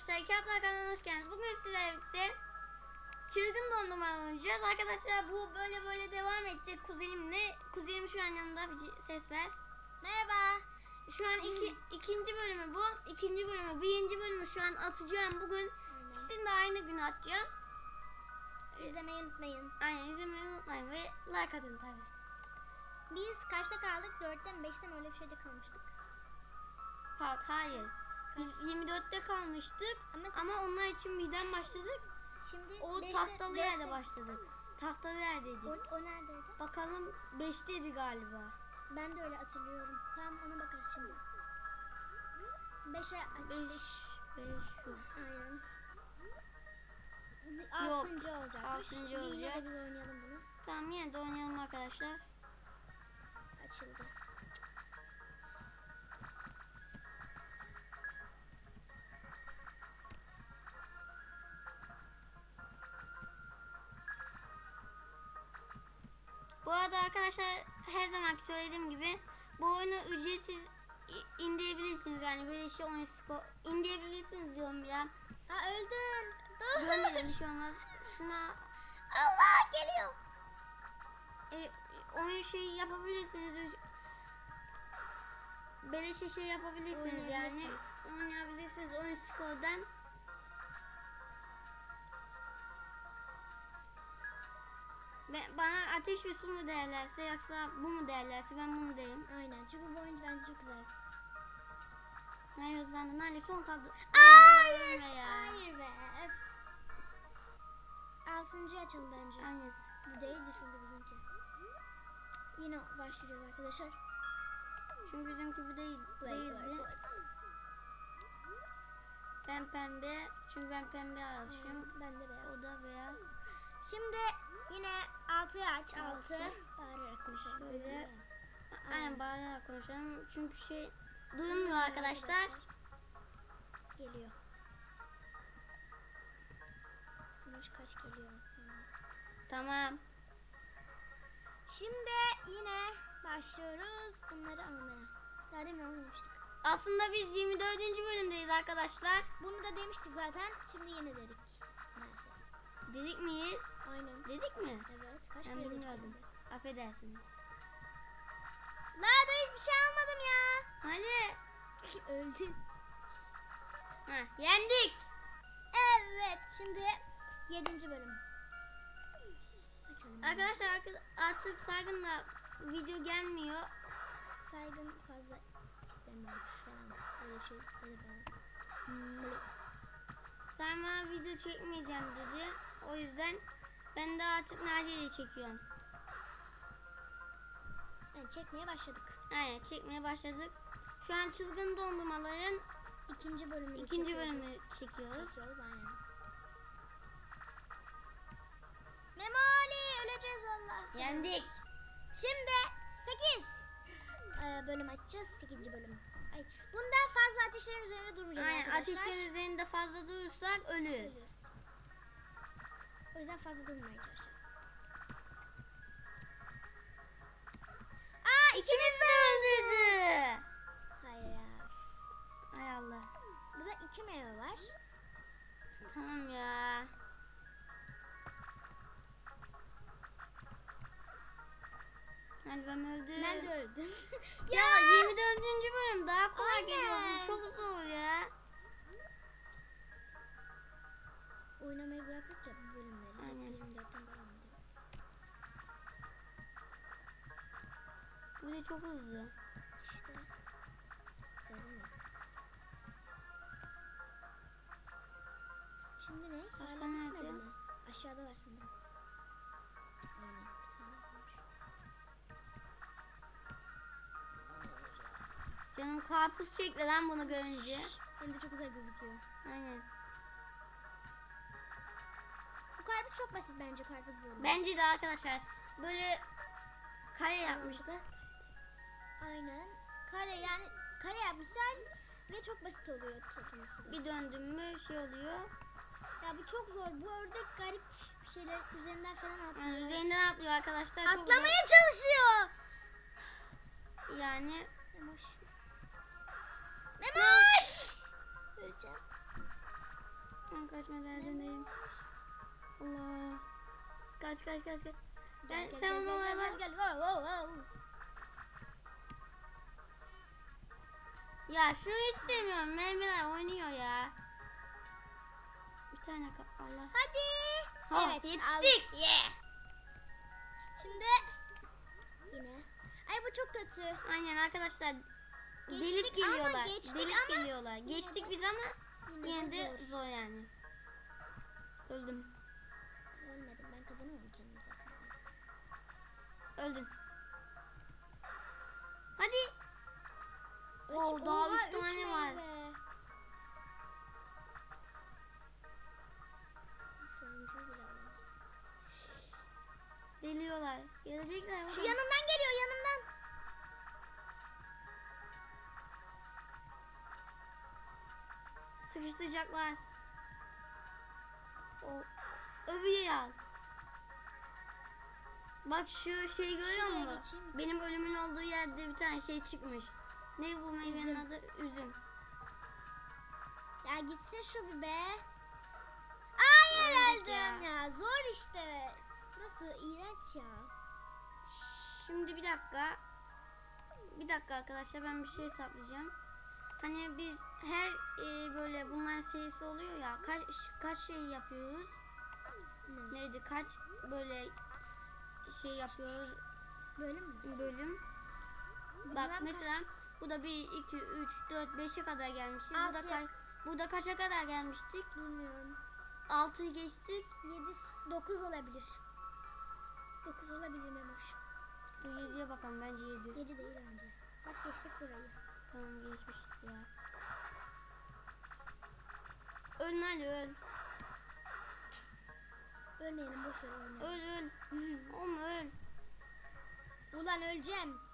arkadaşlar, Kaplar kanalına hoş geldiniz. Bugün sizlerle birlikte çılgın dondurma oynayacağız. Arkadaşlar bu böyle böyle devam edecek kuzenimle. Kuzenim şu an yanında bir ses ver. Merhaba. Şu an iki, ikinci bölümü bu. İkinci bölümü. Birinci bölümü şu an atacağım bugün. İkisini de aynı gün atacağım. İzlemeyi unutmayın. Aynen izlemeyi unutmayın ve like atın tabi. Biz kaçta kaldık? 4'te mi 5'te mi öyle bir şeyde kalmıştık. Bak hayır. Biz 24'te kalmıştık Ama, ama onlar için birden başladık. şimdi O beşte- tahtalı yerde başladık. Tahtalı yerdeydik. O, o neredeydi? Bakalım 5'teydi galiba. Ben de öyle hatırlıyorum. Tamam ona bakarız şimdi. 5'e 5 5 şu. Aynen. Yok, 6. olacak. altıncı Yine olacak. de biz oynayalım bunu. Tamam yine de oynayalım arkadaşlar. Açıldı. Her zaman söylediğim gibi bu oyunu ücretsiz indirebilirsiniz yani böyle şey oyun sko indirebilirsiniz diyorum ya. Ha öldün. Görmedim bir şey olmaz. Şuna Allah geliyor. e, oyun şeyi yapabilirsiniz. Beleşe şey yapabilirsiniz yani. Oynayabilirsiniz oyun skordan. Ve bana ateş ve su mu derlerse yoksa bu mu derlerse ben bunu derim. Aynen çünkü bu oyun bence çok güzel. Nerede hızlandı? Nerede son kaldı? Hayır. Ölme ya. Hayır be. Öf. Altıncı açalım bence. Aynen. Bu değildi çünkü bizimki. Yine başlayacağız arkadaşlar. Çünkü bizimki bu değil, değildi. Ben pembe. Çünkü ben pembe alışıyorum. Ben de beyaz. O da beyaz. Şimdi yine altıyı aç. Altı. Altı. Bağırarak konuşalım. Şöyle. Aynen bağırarak konuşalım. Çünkü şey duyulmuyor arkadaşlar. Geliyor. Güneş kaç geliyor aslında. Tamam. Şimdi yine başlıyoruz bunları almaya. Daha demin almamıştık. Aslında biz 24. bölümdeyiz arkadaşlar. Bunu da demiştik zaten. Şimdi yine dedik. Maalesef. Dedik miyiz? Aynen. Dedik mi? Evet. Kaç Ben kere dedik bilmiyordum. hem de. Affedersiniz. La da hiçbir şey almadım ya. Hani? Öldün. Ha, yendik. Evet. Şimdi yedinci bölüm. Açalım. Arkadaşlar arka- artık saygınla video gelmiyor. Saygın fazla istemiyormuş falan. Öyle şey. Öyle falan. Böyle. Sen bana video çekmeyeceğim dedi. O yüzden ben de artık Naciye'yle çekiyorum. Evet, çekmeye başladık. Aynen çekmeye başladık. Şu an çılgın dondurmaların İkinci bölümü ikinci bölümü çekiyoruz. çekiyoruz. Aynen. Memoli öleceğiz valla. Yendik. Şimdi 8 ee, bölüm açacağız. 8. bölüm. Ay, bunda fazla ateşlerin üzerine durmayacağız Aynen arkadaşlar. ateşlerin üzerinde fazla durursak ölürüz. Ölürüz. O yüzden fazla durmamaya çalışacağız. Aa ikimiz de öldürdü. Hayır ya. Ay Allah. Burada iki meyve var. Tamam ya. Hadi ben öldüm. Ben de öldüm. Ya 24. bölüm daha kolay geliyor. Bu da çok hızlı. İşte. Sorun. Şimdi ne? Başka Hala nerede? mi? Aşağıda var sanırım. Aynen. Canım karpuz çekti lan bunu görünce. Hem de çok güzel gözüküyor. Aynen. Bu karpuz çok basit bence karpuz bölümü. Bence de arkadaşlar böyle kare yapmıştı. Aynen. Kare yani kare yapmışlar ve çok basit oluyor tutulması da. Bir döndüm mü şey oluyor. Ya bu çok zor. Bu ördek garip bir şeyler üzerinden falan atlıyor. Yani üzerinden atlıyor arkadaşlar. Çok Atlamaya çalışıyor. zor. Yani Ne? Memoş. Memoş! Öleceğim. geçme derdindeyim. Allah. Kaç kaç kaç kaç. Ben Gel, sen gel, onu gel, oyala. Gel gel gel. Wow, wow, wow. Ya şunu hiç sevmiyorum. Meyveler oynuyor ya. Bir tane Allah. Hadi. Ha, evet. yetiştik. al. Yeah. Şimdi yine. Ay bu çok kötü. Aynen arkadaşlar. Geçtik Delip ama geliyorlar. geçtik Delip ama geliyorlar. Geçtik biz ama Yine, de zor. zor yani. Öldüm. Ölmedim ben kazanamam kendim zaten. Öldün. Hadi. Oo daha Oha, üç üç tane var. Deliyorlar. Gelecekler. Şu yanımdan geliyor yanımdan. Sıkıştıracaklar. O öbürü al. Bak şu şeyi görüyor musun? Benim ölümün olduğu yerde bir tane şey çıkmış. Ne bu meyvenin Üzüm. adı? Üzüm. Ya gitsin şu bir be. Öldük öldüm ya. ya. Zor işte. Burası iğrenç ya. Şimdi bir dakika. Bir dakika arkadaşlar ben bir şey hesaplayacağım. Hani biz her e, böyle bunların serisi oluyor ya. Kaç kaç şey yapıyoruz? Ne? Neydi? Kaç böyle şey yapıyoruz Böyle mi? bölüm? Bak mesela bu da 1 2 3 4 5'e kadar gelmişiz. Burada Altı. kaç burada kaça kadar gelmiştik? Bilmiyorum. 6'yı geçtik. 7 9 olabilir. 9 olabilir Memoş. Dur 7'ye bakalım bence 7. 7 değil bence. Bak geçtik burayı. Tamam geçmişiz ya. Öl Ali öl. Ölmeyelim boş ver ölmeyelim. Öl öl. Oğlum öl. Ulan öleceğim.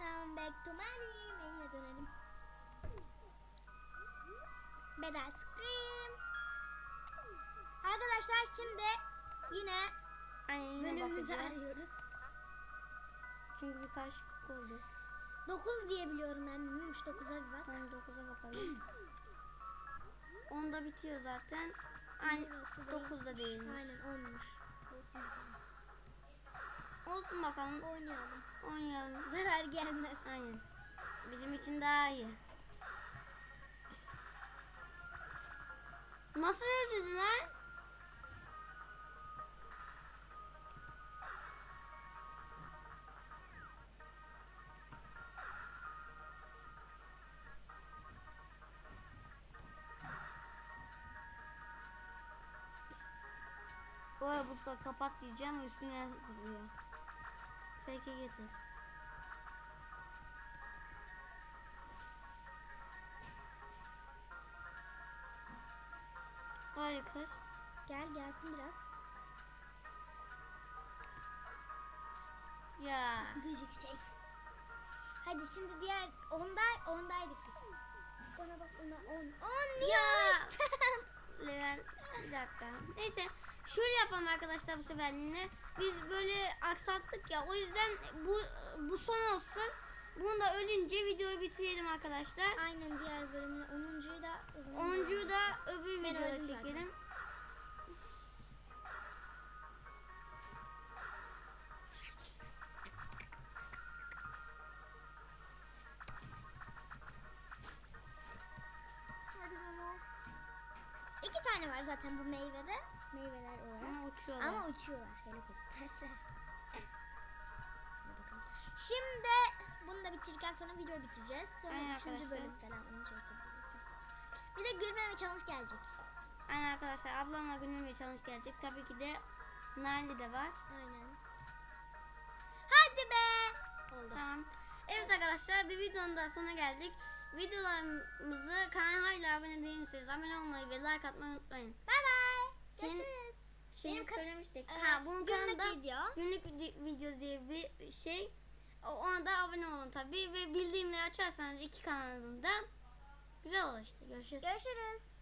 Tamam back to money. Menüye dönelim. Bad ice cream. Arkadaşlar şimdi yine Aynen bölümümüzü bakacağız. arıyoruz. Çünkü bir karışıklık oldu. 9 diye biliyorum ben. Bilmiyorum 9'a bir bak. Tamam 9'a bakalım. 10'da bitiyor zaten. Burası 9'da değilmiş. Aynen 10'muş. Olsun. Olsun bakalım. Oynayalım. Oynayalım. Zarar gelmez. Aynen. Bizim için daha iyi. Nasıl öldürdüler? Bu bu kapat diyeceğim üstüne zıplıyor. Fake'e getir. Kır. Gel gelsin biraz. Ya. Gıcık şey. Hadi şimdi diğer onda ondaydık biz. Ona bak ona on. On Ya. Level bir dakika. Neyse şöyle yapalım arkadaşlar bu seferliğine. Biz böyle aksattık ya o yüzden bu bu son olsun. Bunu da ölünce videoyu bitirelim arkadaşlar. Aynen diğer bölümün 10'uncuyu da o zaman 10'uncuyu da öbür videoda öldüm zaten. Tane var zaten bu meyvede. Meyveler olarak. Ama uçuyorlar. Ama uçuyorlar helikopterler. Şimdi bunu da bitirirken sonra video bitireceğiz. Sonra Aynen üçüncü arkadaşlar. bölüm falan onu çekebiliriz. Bir de gülmeme challenge gelecek. Aynen arkadaşlar ablamla bir challenge gelecek. Tabii ki de Narli de var. Aynen. Hadi be. Oldu. Tamam. Evet arkadaşlar bir videonun daha sonuna geldik. Videolarımızı kanala hala abone değilseniz abone olmayı ve like atmayı unutmayın. Bye. Senin- Görüşürüz. Şey Benim söylemiştik. Ee, ha bunun günlük kanalında video. günlük vide- video diye bir şey. Ona da abone olun tabii ve bildirimleri açarsanız iki kanalında güzel olur işte. Görüşürüz. Görüşürüz.